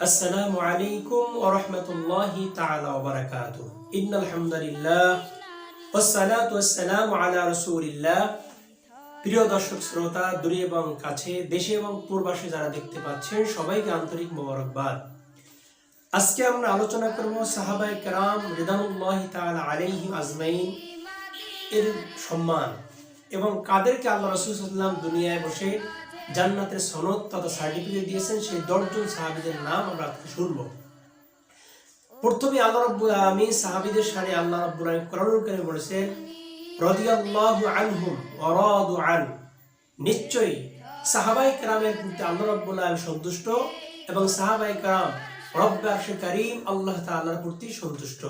السلام عليكم ورحمة الله تعالى وبركاته إن الحمد لله والصلاة والسلام على رسول الله প্রিয় দর্শক শ্রোতা দূরে এবং কাছে দেশে এবং পূর্বাসে যারা দেখতে পাচ্ছেন সবাইকে আন্তরিক মোবারকবাদ আজকে আমরা আলোচনা করব সাহাবাই কেরাম রিদানুল্লাহ তাআলা আলাইহিম আজমাইন এর সম্মান এবং কাদেরকে আল্লাহ রসুল সাল্লাম দুনিয়ায় বসে জান্নাতের সনদ তথা সার্টিফিকেট দিয়েছেন, সেই দশজন সাহাবিদের নাম আমরা আজকে শুনব। প্রথমে আল্লাহ রব্বুল আলামিন সাহাবিদের সারে আল্লাহ রব্বুল আলামিন কোরআনুল কারীমে বলেছেন, রাদিয়াল্লাহু আনহুম ওয়া রাদু আন। নিশ্চয়ই সাহাবাই কেরামের প্রতি আল্লাহ রব্বুল আলামিন সন্তুষ্ট এবং সাহাবাই কেরাম রব্বে আরশে কারীম আল্লাহ তাআলার প্রতি সন্তুষ্ট।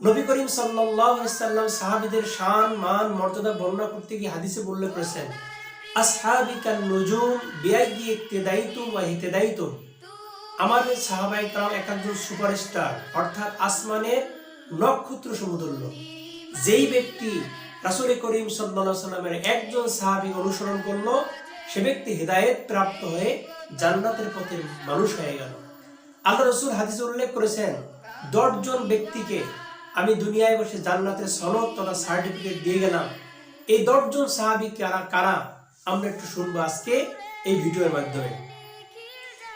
নবী করিম সাল্লাল্লাহু আলাইহি সাল্লাম সাহাবীদের শান, মান, মর্যাদা বর্ণনা করতে গিয়ে হাদিসে উল্লেখ করেছেন আসহাবিকান নুজুম বিআইয়ি ইক্তিদাইতুম ওয়া হিতাদাইতুম আমাদের সাহাবাই কালাম এক একজন সুপারস্টার, অর্থাৎ আসমানের নক্ষত্র সমতুল্য যেই ব্যক্তি রাসূল করিম সাল্লাল্লাহু সাল্লামের একজন সাহাবী অনুসরণ করল, সে ব্যক্তি হেদায়েত প্রাপ্ত হয়ে জান্নাতের পথের মানুষ হয়ে গেল। আল্লাহ রসুল হাদিসে উল্লেখ করেছেন, দশজন ব্যক্তিকে আমি দুনিয়ায় বসে জান্নাতের সনদ তথা সার্টিফিকেট দিয়ে গেলাম। এই দশজন সাহাবী কারা আমরা একটু শুনব আজকে এই ভিডিওর মাধ্যমে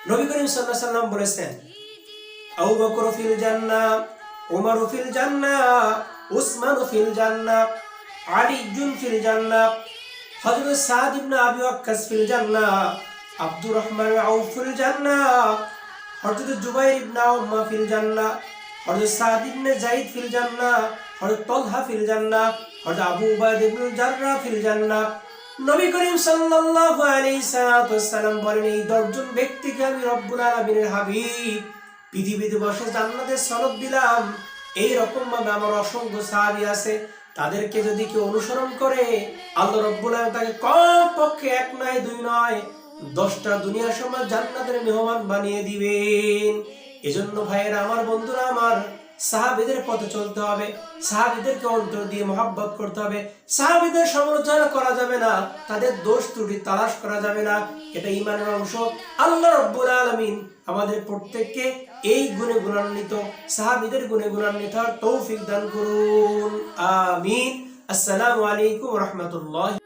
নবী করিম আলাইহি সাল্লাম বলেছেন আবু বকর ফিল জান্নাহ ওমর ফিল জান্নাহ উসমান ফিল জান্নাহ আলী জুন ফিল জান্নাহ হযরত সাদ ইবনে আবি ওয়াক্কাস ফিল জান্নাহ আব্দুর রহমান আউফ ফিল জান্নাহ হযরত জুবাইর ইবনে উম্মা ফিল জান্নাহ হযরত সাদ ইবনে যায়েদ ফিল জান্নাহ হযরত তালহা ফিল জান্নাহ হযরত আবু উবাইদা ইবনে জাররাহ ফিল জান্নাহ নবী করিম সাল্লাল্লাহু আলাইহি সাল্লাম বলেন, এই দশজন ব্যক্তিকে আমি রব্বুল আলামিনের হাবিব, পৃথিবীতে বসে জান্নাতের সনদ দিলাম। এই রকম ভাবে আমার অসংখ্য সাহাবী আছে। তাদেরকে যদি কেউ অনুসরণ করে, আল্লাহ রব্বুল আলামিন তাকে কম পক্ষে এক নয়, দুই নয়, দশটা দুনিয়ার সময় জান্নাতের মেহমান বানিয়ে দিবেন। এজন্য ভাইয়েরা, আমার বন্ধুরা, আমার সাহাবিদের পথে চলতে হবে, সাহাবিদেরকে অন্তর দিয়ে মহাব্বত করতে হবে। সাহাবিদের সমালোচনা করা যাবে না, তাদের দোষ ত্রুটি তালাশ করা যাবে না, এটা ইমানের অংশ। আল্লাহ রব্বুল আলামিন আমাদের প্রত্যেককে এই গুণে গুণান্বিত, সাহাবিদের গুণে গুণান্বিত তৌফিক দান করুন। আমিন। আসসালামু আলাইকুম রহমতুল্লাহ।